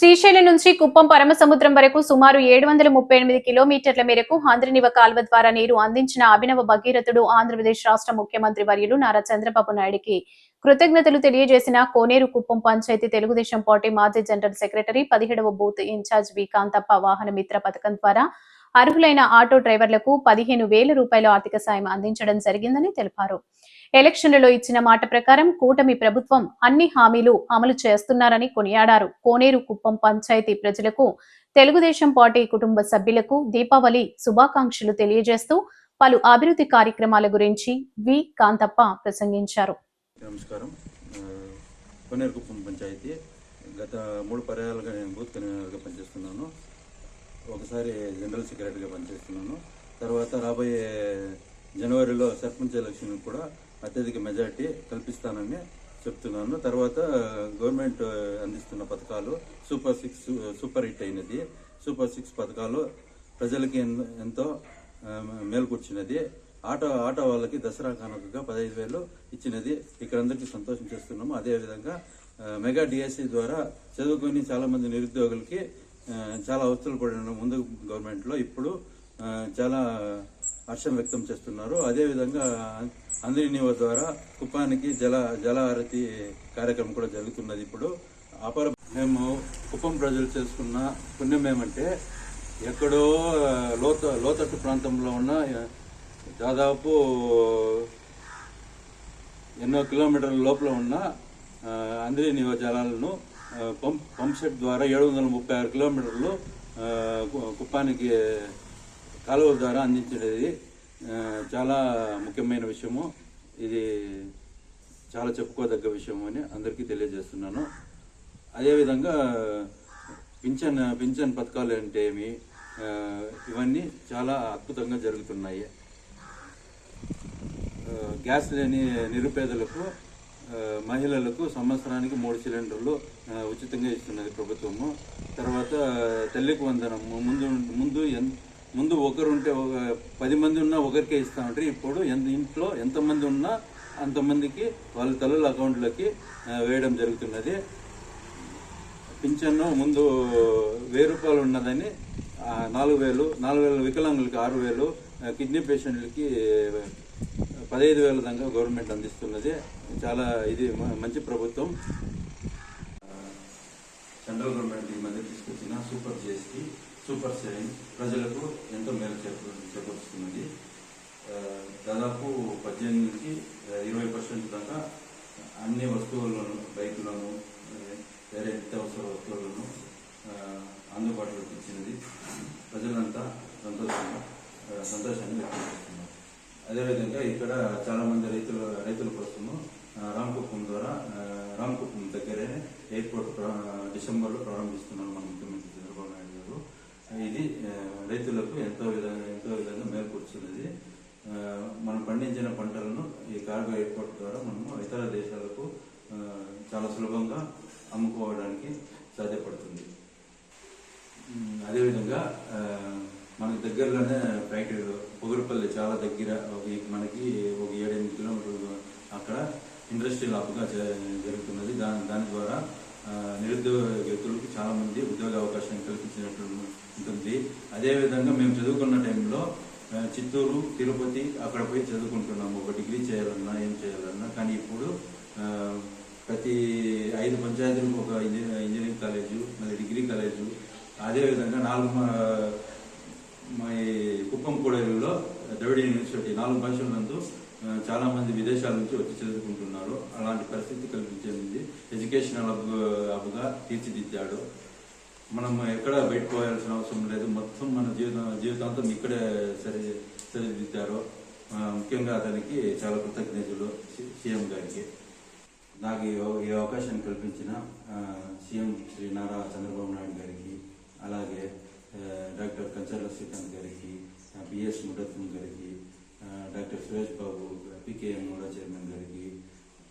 శ్రీశైలం నుంచి కుప్పం పరమసముద్రం వరకు సుమారు ఏడు వందల ముప్పై ఎనిమిది కిలోమీటర్ల మేరకు ఆంధ్రనివ కాల్వ ద్వారా నీరు అందించిన అభినవ భగీరథుడు ఆంధ్రప్రదేశ్ రాష్ట్ర ముఖ్యమంత్రి వర్యులు నారా చంద్రబాబు నాయుడికి కృతజ్ఞతలు తెలియజేసిన కోనేరు కుప్పం పంచాయతీ తెలుగుదేశం పార్టీ మాజీ జనరల్ సెక్రటరీ పదిహేడవ booth incharge V. Kanthappa Vahana Mitra పథకం ద్వారా అర్హులైన ఆటో డ్రైవర్లకు పదిహేను వేల రూపాయల ఆర్థిక సాయం అందించడం జరిగిందని తెలిపారు. ఎలక్షన్లలో ఇచ్చిన మాట ప్రకారం కూటమి ప్రభుత్వం అన్ని హామీలు అమలు చేస్తున్నారని కొనియాడారు. కోనేరు కుప్పం పంచాయతీ ప్రజలకు తెలుగుదేశం పార్టీ కుటుంబ సభ్యులకు దీపావళి శుభాకాంక్షలు తెలియజేస్తూ పలు అభివృద్ధి కార్యక్రమాల గురించి వి. కాంతప్ప ప్రసంగించారు. నమస్కారం. ఆ, కొన్నేరుకుప్పం పంచాయతీ గత మూడు పర్యాలుగా నేను బూత్ కన్వీనర్గా పనిచేస్తున్నాను. ఒకసారి జనరల్ సెక్రటరీగా పనిచేస్తున్నాను. తర్వాత రాబోయే జనవరిలో సర్పంచ్ ఎలక్షన్ కూడా అత్యధిక మెజార్టీ కల్పిస్తానని చెప్తున్నాను. తర్వాత గవర్నమెంట్ అందిస్తున్న పథకాలు సూపర్ సిక్స్ సూపర్ హిట్ అయినది. సూపర్ సిక్స్ పథకాలు ప్రజలకి ఎన్- ఎంతో మేల్కొచ్చినది. ఆటో ఆటో వాళ్ళకి దసరా కానుకగా పదహైదు వేలు ఇచ్చినది. ఇక్కడ అందరికీ సంతోషం చేస్తున్నాము. అదేవిధంగా మెగా డిఎస్సి ద్వారా చదువుకొని చాలామంది నిరుద్యోగులకి చాలా అవసరాలు పడిన ముందు గవర్నమెంట్లో ఇప్పుడు చాలా హర్షం వ్యక్తం చేస్తున్నారు. అదేవిధంగా అందరి ద్వారా కుప్పానికి జల జలహారతి కార్యక్రమం కూడా జరుగుతున్నది ఇప్పుడు. అపర మేము కుప్పం ప్రజలు చేసుకున్న పుణ్యం ఏమంటే ఎక్కడో లోత లోతట్టు ప్రాంతంలో ఉన్న దాదాపు ఎన్నో కిలోమీటర్ల లోపల ఉన్న అందరి నివ జలాలను పంప్ పంప్ సెట్ ద్వారా ఏడు వందల ముప్పై ఆరు కిలోమీటర్లు కు- కుప్పానికి కాలువ ద్వారా అందించేది చాలా ముఖ్యమైన విషయము. ఇది చాలా చెప్పుకోదగ్గ విషయం అని అందరికీ తెలియజేస్తున్నాను. అదేవిధంగా పింఛన్ పింఛన్ పథకాలు అంటే ఏమి? ఇవన్నీ చాలా అద్భుతంగా జరుగుతున్నాయి. గ్యాస్ లేని నిరుపేదలకు మహిళలకు సంవత్సరానికి మూడు సిలిండర్లు ఉచితంగా ఇస్తున్నది ప్రభుత్వము. తర్వాత తల్లికి వందనము. ముందు ముందు ఎంత ముందు ఒకరుంటే ఒక పది మంది ఉన్నా ఒకరికే ఇస్తామంటే ఇప్పుడు ఎంత ఇంట్లో ఎంతమంది ఉన్నా అంతమందికి వాళ్ళ తల్లుల అకౌంట్లకి వేయడం జరుగుతున్నది. పింఛన్ను ముందు వెయ్యి రూపాయలు ఉన్నదని నాలుగు వేలు నాలుగు వేల వికలాంగులకి ఆరు వేలు కిడ్నీ పేషెంట్లకి పదహైదు వేల దాకా గవర్నమెంట్ అందిస్తున్నది. చాలా ఇది మంచి ప్రభుత్వం. సెంట్రల్ గవర్నమెంట్ ఈ మధ్య తీసుకొచ్చిన సూపర్ జిఎస్టీ సూపర్ సేవింగ్ ప్రజలకు ఎంతో మేలు చేకూరు చేకూరుస్తున్నది దాదాపు పద్దెనిమిది నుంచి ఇరవై పర్సెంట్ దాకా అన్ని వస్తువులను బైకులను వేరే నిత్యావసర వస్తువులను అందుబాటులోకి ఇచ్చినది ప్రజలంతా సంతోషంగా సంతోషాన్ని వ్యక్తం చేస్తున్నారు. అదేవిధంగా ఇక్కడ చాలామంది రైతులు రైతులు రైతుల కోసము ఆ, రామకుప్పం ద్వారా రామ్ రామకుప్పం దగ్గరే ఎయిర్పోర్ట్ డిసెంబర్లో ప్రారంభిస్తున్నాం మనం ముఖ్యమంత్రి చంద్రబాబు నాయుడు గారు ఇది రైతులకు ఎంతో విధంగా ఎంతో విధంగా మేల్కొచ్చున్నది మనం పండించిన పంటలను ఈ కార్గో ఎయిర్పోర్ట్ ద్వారా మనము ఇతర దేశాలకు చాలా సులభంగా అమ్ముకోవడానికి సాధ్యపడుతుంది. అదేవిధంగా మనకు మనకి దగ్గరలోనే ఫ్యాక్టరీలు పొగరుపల్లి చాలా దగ్గర ఒక మనకి ఒక ఏడెనిమిది కిలోమీటర్లు అక్కడ ఇండస్ట్రియల్ హబ్గా జరుగుతున్నది. దాని దాని ద్వారా నిరుద్యోగ వ్యక్తులకు చాలామంది ఉద్యోగ అవకాశం కల్పించినట్టు ఉంటుంది. అదేవిధంగా మేము చదువుకున్న టైంలో చిత్తూరు తిరుపతి అక్కడ పోయి చదువుకుంటున్నాము. ఒక డిగ్రీ చేయాలన్నా ఏం చేయాలన్నా. కానీ ఇప్పుడు ప్రతి ఐదు పంచాయతీలకు ఒక ఇంజనీరింగ్ ఇంజనీరింగ్ కాలేజు మళ్ళీ డిగ్రీ కాలేజు. అదేవిధంగా నాలుగు మా- కుప్పం కూడలిలో ద్రవిడ యూనివర్సిటీ నాలుగు భాషల చాలామంది చాలా మంది విదేశాల నుంచి వచ్చి చదువుకుంటున్నారు. అలాంటి పరిస్థితి కల్పించింది ఎడ్యుకేషనల్ హబ్ హబ్గా తీర్చిదిద్దాడు. మనం ఎక్కడ బయటపోయాల్సిన అవసరం లేదు. మొత్తం మన జీవితం జీవితాంతం ఇక్కడే సరి సరిదిద్దారు. ముఖ్యంగా అతనికి చాలా కృతజ్ఞతలు సీఎం గారికి. నాకు ఈ ఈ అవకాశం కల్పించిన సీఎం శ్రీ నారా చంద్రబాబు నాయుడు గారికి అలాగే డాక్టర్ కంచర్ల శ్రీకాంత్ గారికి బిఎస్ ముడత్వం గారికి డాక్టర్ సురేష్ బాబు పికేఎం మూడా చైర్మన్ గారికి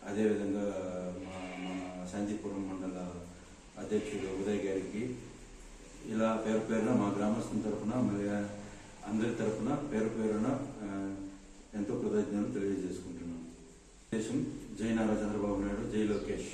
అదేవిధంగా మా మన శాంతిపురం మండల అధ్యక్షుడు ఉదయ్ గారికి ఇలా పేరు పేరున మా గ్రామస్తుల తరఫున మరి అందరి తరఫున పేరు పేరున ఎంతో కృతజ్ఞతలు తెలియజేసుకుంటున్నాను. దేశం జై నారా చంద్రబాబు నాయుడు జై లోకేష్.